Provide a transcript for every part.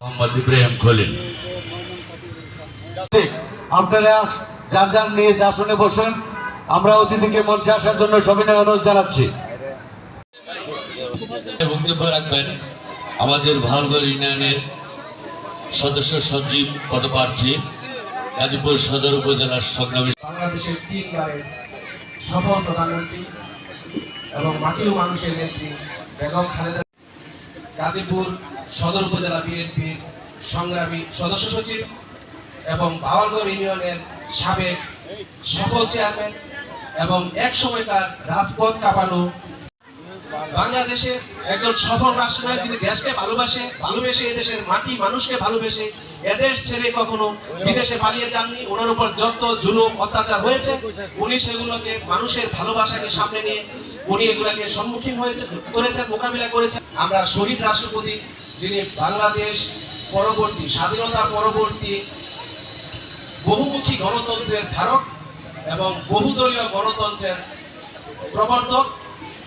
মোহাম্মদ ইব্রাহিম খলিল। আপনারা যার যার নিজ আসনে বসেন আমরা অতিথিকে মঞ্চে আসার জন্য সবিনয় অনুরোধ জানাচ্ছি। বক্তব্য রাখবেন আমাদের ভালগড় ইউনিয়নের সদস্য সচিব পদপ্রার্থী গাজীপুর সদর উপজেলার সংগ্রামী। বাংলাদেশের তিন বারের সফল প্রধানমন্ত্রী এবং মাটি মানুষের নেত্রী বেগম খালেদা গাজীপুর সদর উপজেলা বিএনপির সংগ্রামী সদস্য সচিব এবং বাওয়ালগড় ইউনিয়নের সাবেক সফল চেয়ারম্যান এবং এক সময়কার রাজপথ কাঁপানো। বাংলাদেশের একজন সফল রাষ্ট্রনায়ক যিনি দেশকে ভালোবাসে, ভালোবেসে এদেশের মাটি মানুষকে ভালোবেসে এদেশ ছেড়ে কখনো বিদেশে পালিয়ে যাননি, ওনার উপর যত জুলুম, অত্যাচার হয়েছে, উনি সেগুলোকে মানুষের ভালোবাসাকে সামনে নিয়ে, উনি এগুলোকে সম্মুখীন হয়েছে, করেছেন, মোকাবিলা করেছেন। আমরা শহীদ রাষ্ট্রপতি যিনি বাংলাদেশ পরবর্তী, স্বাধীনতা পরবর্তী বহুমুখী গণতন্ত্রের ধারক এবং বহুদলীয় গণতন্ত্রের প্রবর্তক,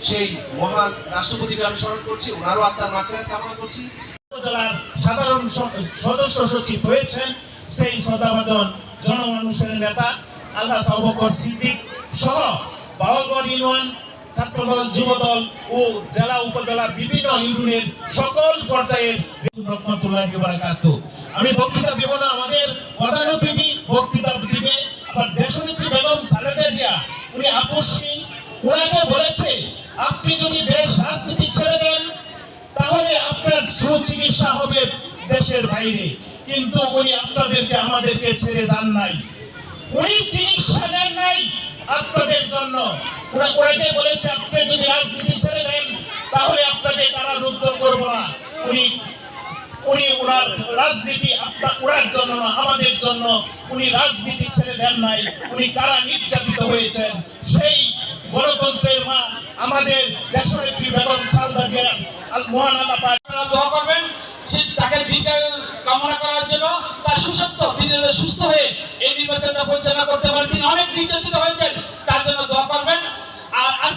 সেই মহান রাষ্ট্রপতিকে আমি স্মরণ করছি। ওনারও আত্মার মাত্রায় কামনা করছি। উপজেলার সাধারণ সদস্য সচিব হয়েছেন সেই সদাবাজন জনমানুষের নেতা, আল্লাহ সাবকর সিদ্দিক সহ বাউলগড় ইউনিয়ন ছাত্রদল, যুবদল ও জেলা, উপজেলা, বিভিন্ন ইউনিয়নের সকল পর্যায়ের আমি বক্তৃতা দেব না, আমাদের প্রধান অতিথি বক্তৃতা দিবে। আবার দেশনেত্রী বেগম খালেদা জিয়া, উনি আপসহীন ওনাকে বলেছে, আপনি যদি দেশ রাজনীতি ছেড়ে দেন, তাহলে আপনার সুচিকিৎসা হবে দেশের বাইরে। কিন্তু উনি আপনাদেরকে, আমাদেরকে ছেড়ে যান নাই। উনি চিকিৎসা নেন নাই আপনাদের জন্য। ওরা ওরাকে বলেছে, আপনি যদি রাজনীতি ছেড়ে দেন, তাহলে আপনাকে কারারুদ্ধ করব না? উনি উনি ওনার রাজনীতি আপনার, ওনার জন্য না, আমাদের জন্য উনি রাজনীতি ছেড়ে দেন নাই, উনি কারা নির্যাতিত হয়েছেন? সেই গণতন্ত্রের মা আমাদের দেশনেত্রী বেগম খালদা জিয়া মহান আল্লাহ দোয়া করবেন তাকে দীর্ঘায়ু কামনা করার জন্য তার সুস্বাস্থ্য তিনি সুস্থ হয়ে এই নির্বাচনটা পরিচালনা করতে পারেন। তিনি অনেক নির্যাতিত হয়েছেন।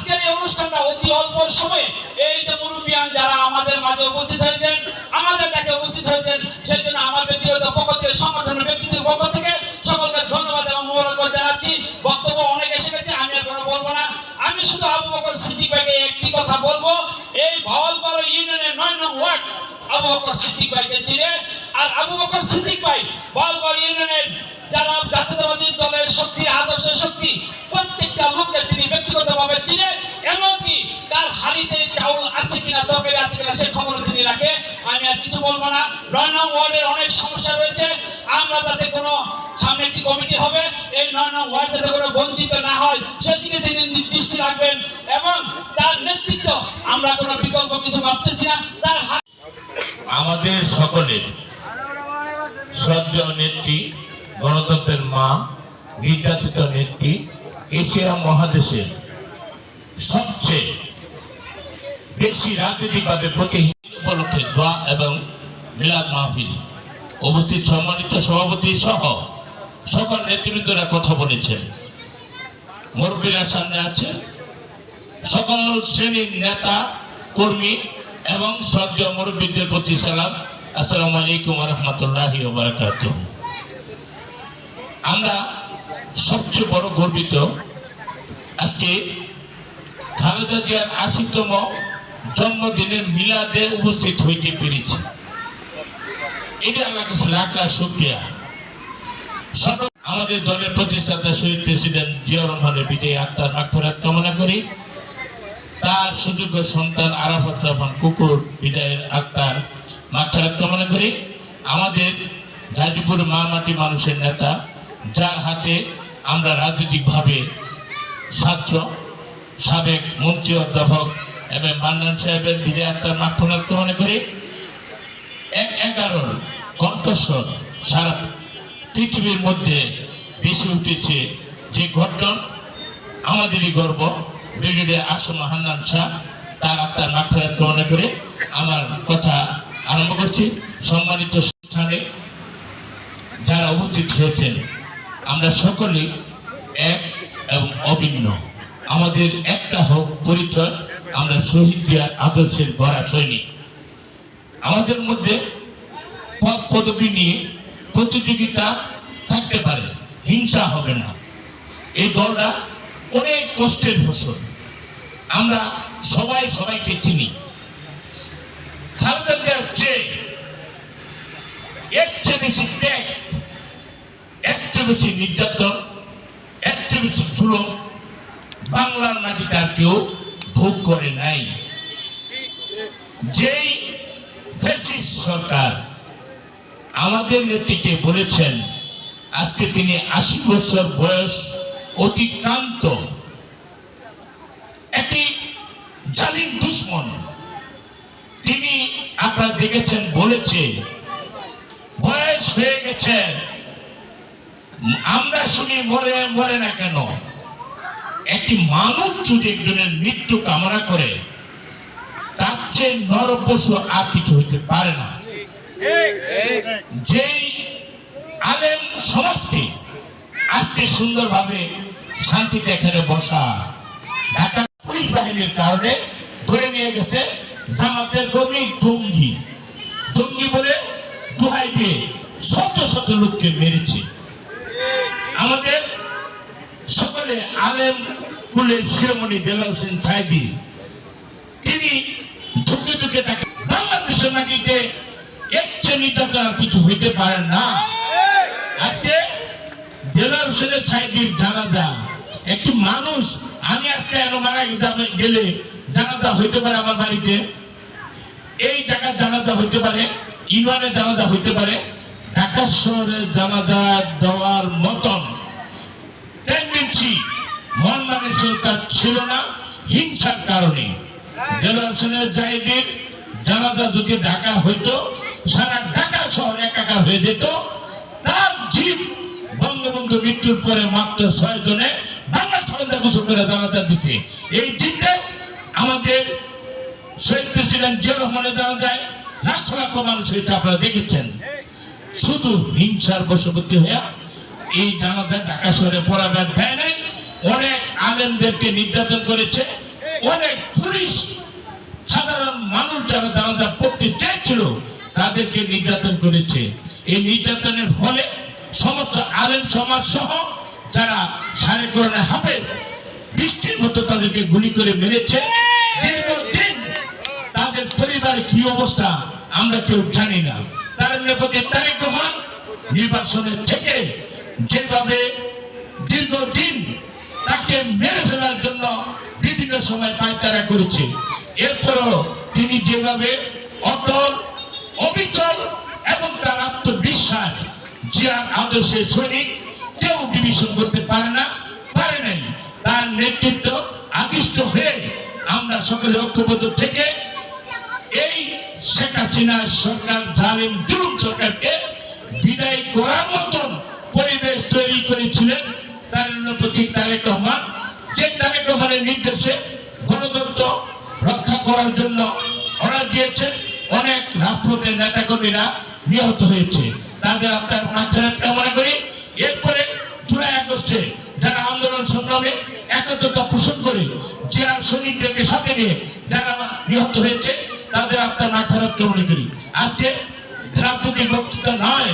আজকের এই অনুষ্ঠানটা অতি অল্প সময়ে এই যে মুরব্বিয়ান যারা আমাদের মাঝে উপস্থিত হয়েছেন, আমাদের কাছে উপস্থিত হয়েছেন সেই জন্য আমার ব্যক্তিগত পক্ষ থেকে, সংগঠনের ব্যক্তিদের পক্ষ থেকে সকলকে ধন্যবাদ এবং মোবারকবাদ জানাচ্ছি। বক্তব্য অনেক এসে গেছে, আমি আর কোনো বলব না। আমি শুধু আবু বকর সিদ্দিক ভাইকে একটি কথা বলব, এই ভাওয়ালপাড়া ইউনিয়নের নয় নং ওয়ার্ড আবু বকর সিদ্দিক ভাইকে চিনে আর আবু বকর সিদ্দিক ভাই ভাওয়ালপাড়া ইউনিয়নের যারা জাতীয়তাবাদী দলের শক্তি, আদর্শের শক্তি, প্রত্যেকটা লোককে তিনি ব্যক্তিগতভাবে চিনে, এমনকি তার হাড়িতে চাউল আছে কিনা, তরকারি আছে কিনা, সে খবর তিনি রাখে। আমি আর কিছু বলব না। নয় নং ওয়ার্ডের অনেক সমস্যা রয়েছে। আমরা যাতে কোনো সামনে একটি কমিটি হবে। এই নয় নং ওয়ার্ড যাতে কোনো বঞ্চিত না হয়, সেদিকে তিনি দৃষ্টি রাখবেন এবং তার নেতৃত্ব আমরা কোনো বিকল্প কিছু ভাবতেছি না। তার আমাদের সকলের শ্রদ্ধেয় নেত্রী গণতন্ত্রের মা, নির্যাতিত নেত্রী এশিয়া মহাদেশের সবচেয়ে বেশি রাজনৈতিকভাবে প্রতিহীন উপলক্ষে দোয়া এবং মিলাদ মাহফিল। উপস্থিত সম্মানিত সভাপতি সহ সকল নেতৃবৃন্দরা কথা বলেছেন। মুরব্বীরা সামনে আছে। সকল শ্রেণির নেতা, কর্মী এবং শ্রদ্ধেয় মুরব্বীদের প্রতি সালাম। আসসালামু আলাইকুম রহমতুল্লাহ বারাকাত আমরা সবচেয়ে বড় গর্বিত আজকে খালেদা জিয়ার আশিতম জন্মদিনের মিলাদে উপস্থিত হইতে পেরেছি। এটা আমার কাছে শুক্রিয়া। সর্ব- আমাদের দলের প্রতিষ্ঠাতা শহীদ প্রেসিডেন্ট জিয়া রহমানের বিজয়ী আত্মার মাগফিরাত কামনা করি। তার সুযোগ্য সন্তান আরাফাত রহমান কুকুর বিদায়ের আত্মার মাগফিরাত কামনা করি। আমাদের গাজীপুর মা মাটি মানুষের নেতা যার হাতে আমরা রাজনৈতিকভাবে ছাত্র, সাবেক মন্ত্রী অধ্যাপক এবং মান্নান সাহেবের বিজয় আত্মার মাগফিরাত মনে করি, এক এগারোর কণ্ঠস্বর সারা পৃথিবীর মধ্যে ভেসে উঠেছে যে ঘটন, আমাদেরই গর্ব। ব্রিগেডিয়ার আসম হান্নান শাহ, তার আত্মার মাঠফেরাত মনে করে, আমার কথা আরম্ভ করছি। সম্মানিত স্থানে যারা উপস্থিত হয়েছেন আমরা সকলেই এক এবং অভিন্ন। আমাদের একটা হোক পরিচয়, আমরা শহীদ জিয়ার আদর্শের গড়া সৈনিক। আমাদের মধ্যে পদ পদবি নিয়ে প্রতিযোগিতা থাকতে পারে, হিংসা হবে না। এই দলটা অনেক কষ্টের ফসল। আমরা সবাই সবাইকে চিনি খালেদা জিয়ার চেয়ে এর চেয়ে বেশি ত্যাগ এর চেয়ে বেশি নির্যাতন এর বেশি আর কেউ ভোগ করে নাই। যেই সরকার আমাদের নেত্রীকে বলেছেন, আজকে তিনি আশি বছর বয়স অতিক্রান্ত, একটি জালিম দুশ্মন। তিনি আপনারা দেখেছেন, বলেছে, বয়স হয়ে গেছে আমরা শুনি মরে মরে না কেন? একটি মানুষ যদি একজনের মৃত্যু কামনা করে, তার চেয়ে নর পশু আর কিছু হইতে পারে না। যেই আলেম সমাজকে আজকে সুন্দরভাবে শান্তিতে এখানে বসা ঢাকা পুলিশ বাহিনীর কারণে ধরে নিয়ে গেছে জামাতের কর্মী জঙ্গি। জঙ্গি বলে দোহাই দিয়ে শত শত লোককে মেরেছে আমাদের আলেম কুলের শিরোমণি হোসেন সাহেবী, তিনি ঢুকে ঢুকে তাকে বাংলাদেশের মাটিতে নির্যাতন আর কিছু হইতে পারে না। আজকে হোসেনের জানাজা, একটি মানুষ, আমি আজকে মারা গেলে জানাজা হইতে পারে আমার বাড়িতে? এই জায়গার জানাজা হইতে পারে, ইমানের জানাজা হইতে পারে, ঢাকা জানাজা দেওয়ার মতন। টেন্ডেন্সি মন মানসিকতা ছিল না, হিংসার কারণে। জানাজা যদি ঢাকা হইতো, সারা ঢাকা শহর একাকার হয়ে যেত। তার জীব বঙ্গবন্ধু মৃত্যুর পরে মাত্র ছয় জনে বাংলা সরকার গোসল করে জানাজা দিছে। এই দিনটা আমাদের শহীদ প্রেসিডেন্ট জিয়া রহমানের জানা যায় লাখ লাখ মানুষ হয়েছে আপনারা দেখেছেন। শুধু হিংসার বশবর্তী হয়ে এই জানাজা ঢাকা শহরে পড়াবার দেয় অনেক আলেমদেরকে নির্যাতন করেছে, অনেক পুলিশ, সাধারণ মানুষ যারা জানাজা পড়তে চেয়েছিল তাদেরকে নির্যাতন করেছে। এই নির্যাতনের ফলে সমস্ত আলেম সমাজ সহ যারা সাড়ে করোনা হাফেজ, বৃষ্টির মতো তাদেরকে গুলি করে মেরেছে। দীর্ঘদিন তাদের পরিবারের কি অবস্থা, আমরা কেউ জানি না। তার নিরাপদে রহমান নির্বাচনের থেকে যেভাবে দীর্ঘদিন তাকে মেরে ফেলার জন্য বিভিন্ন সময় পায়তারা করেছে, এরপরও তিনি যেভাবে অটল, অবিচল এবং তার আত্মবিশ্বাস জিয়ার আদর্শের সৈনিক কেউ ডিভিশন করতে পারে না, পারে নাই। তার নেতৃত্ব আকৃষ্ট হয়ে আমরা সকলে ঐক্যবদ্ধ থেকে এই শেখ হাসিনার সরকার, জালিম, জুলুম সরকারকে বিদায় করার করেছিলেন তার প্রতীক তারেক রহমান যে তারেক রহমানের নির্দেশে গণতন্ত্র রক্ষা করার জন্য অর্ডার দিয়েছেন অনেক রাজপথের নেতাকর্মীরা নিহত হয়েছে। তাদের আপনার মাধ্যমে কামনা করি। এরপরে জুলাই আগস্টে যারা আন্দোলন সংগ্রামে একত্রতা পোষণ করে যারা সৈনিকদেরকে সাথে নিয়ে যারা নিহত হয়েছে, তাদের আপনার মাথার কামনা করি। আজকে রাজনৈতিক বক্তৃতা নয়